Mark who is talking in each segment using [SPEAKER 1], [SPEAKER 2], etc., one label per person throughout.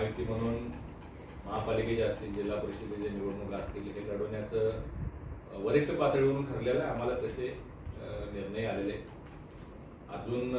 [SPEAKER 1] महायुती म्हणून महापालिकेच्या असतील जिल्हा परिषदेच्या निवडणुका असतील हे लढवण्याचं वरिष्ठ पातळीवरून ठरलेलं आहे. आम्हाला तसे निर्णय आलेले अजून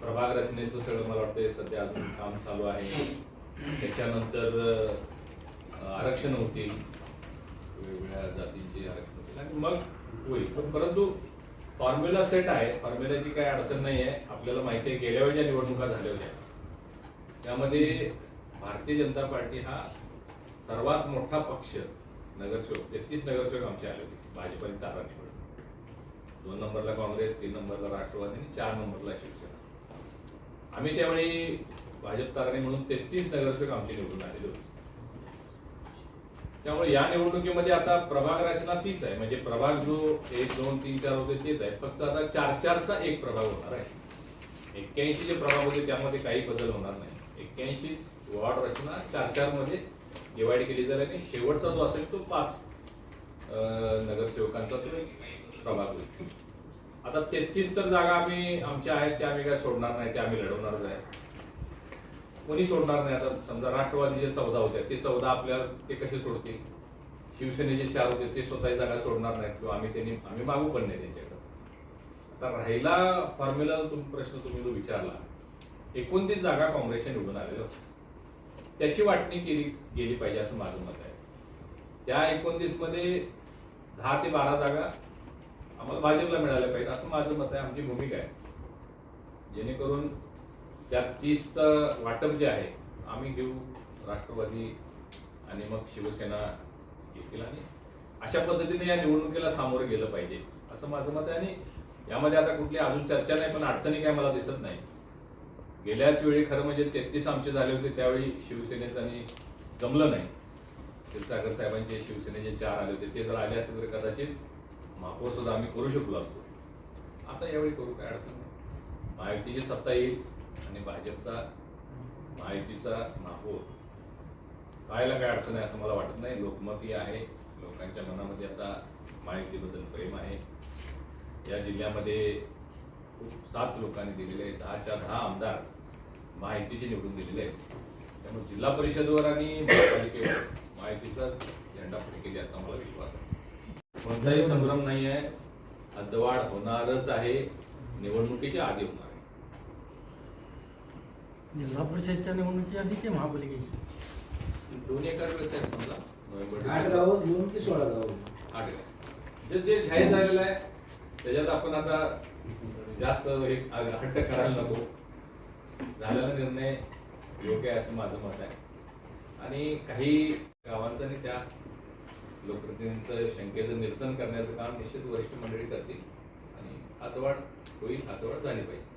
[SPEAKER 1] प्रभाग रचनेचं सगळं मला वाटतं सध्या अजून काम चालू आहे. त्याच्यानंतर आरक्षण होतील. वेगवेगळ्या जातींची आरक्षण होतील. आणि मग होईल. पण परंतु फॉर्म्युला सेट आहे. फॉर्म्युलाची काही अडचण नाही आहे आपल्याला माहिती आहे गेल्या वेळी ज्या निवडणुका झाल्या होत्या त्यामध्ये भारतीय जनता पार्टी हा सर्वात मोठा पक्ष नगरसेवक तेहतीस नगरसेवक आमचे आले होते भाजपाने तारा निवड दोन नंबरला काँग्रेस तीन नंबरला राष्ट्रवादी आणि चार नंबरला शिवसेना. आम्ही त्यावेळी भाजप ताराने म्हणून तेहतीस नगरसेवक आमचे निवडून आलेले होते. त्यामुळे या निवडणुकीमध्ये आता प्रभाग रचना तीच आहे. म्हणजे प्रभाग जो एक दोन तीन चार होते तेच आहे. फक्त आता चार चारचा एक प्रभाग होणार आहे. एक्क्याऐंशी जे प्रभाग होते त्यामध्ये काही बदल होणार नाही. एक्क्याऐंशीच वॉर्ड रचना चार चारमध्ये डिवाइड केली जाईल आणि शेवटचा जो असेल तो पाच नगरसेवकांचा तो प्रभाग होईल. आता तेहतीस तर जागा आम्ही आमच्या आहेत त्या आम्ही काय सोडणार नाही त्या आम्ही लढवणारच आहे. कोणी सोडणार नाही आता समजा राष्ट्रवादीचे चौदा होत्या ते चौदा आपल्याला ते कसे सोडतील? शिवसेनेचे चार होते ते स्वतः जागा सोडणार नाहीत किंवा आम्ही त्यांनी आम्ही मागू पण नाही त्यांच्याकडे. आता राहिला फॉर्म्युला प्रश्न तुम्ही जो विचारला एकोणतीस जागा काँग्रेसने निवडून आलेल्या होत्या त्याची वाटणी केली गेली पाहिजे असं माझं मत आहे. त्या एकोणतीसमध्ये दहा ते बारा जागा आम्हाला भाजपला मिळाल्या पाहिजे असं माझं मत आहे आमची भूमिका आहे. जेणेकरून त्या तीसचं वाटप जे आहे आम्ही घेऊ राष्ट्रवादी आणि मग शिवसेना घेतील आणि अशा पद्धतीने या निवडणुकीला सामोरं गेलं पाहिजे असं माझं मत आहे. आणि यामध्ये आता कुठली अजून चर्चा नाही पण अडचणी काय मला दिसत नाही गेल्याच वेळी खरं म्हणजे तेहतीस आमचे झाले होते त्यावेळी शिवसेनेचं आणि जमलं नाही. क्षीरसागर साहेबांचे शिवसेनेचे चार आले होते ते जर आले असते तर कदाचित महापौर सुद्धा आम्ही करू शकलो असतो. आता यावेळी करू काय अडचण नाही. महायुतीची सत्ता येईल आणि भाजपचा महायुतीचा महापौर पाहायला काय अडचण आहे असं मला वाटत नाही. लोकमती आहे. लोकांच्या मनामध्ये आता महायुतीबद्दल प्रेम आहे. या जिल्ह्यामध्ये खूप सात लोकांनी दिलेले दहाच्या दहा आमदार महायुतीचे निवडून दिलेले आहेत त्यामुळे जिल्हा परिषदवर आणि महापालिकेवर महायुतीचाच झेंडा फडकेल याचा मला विश्वास आहे. कोणताही संभ्रम नाही आहे. हद्दवाढ होणारच आहे. निवडणुकीच्या आधी होणार आहे.
[SPEAKER 2] जिल्हा परिषदच्या निवडणुकी आधी की महापालिकेची
[SPEAKER 1] दोन्ही एकाच वेळेस आहेत समजा. नोव्हेंबर
[SPEAKER 3] आठ
[SPEAKER 1] डिसेंबर.
[SPEAKER 3] गावं घेऊन ते सोळा गावं?
[SPEAKER 1] आठ गाव. जे जे जाहीर झालेलं आहे त्याच्यात आपण आता जास्त हट्ट करायला नको. झालेला निर्णय योग्य आहे असं माझं मत आहे. आणि काही गावांचं आणि त्या लोकप्रतिनिधींचं शंकेचं निरसन करण्याचं काम निश्चित वरिष्ठ मंडळी करतील. आणि हातवाढ होईल हातवाढ झाली पाहिजे.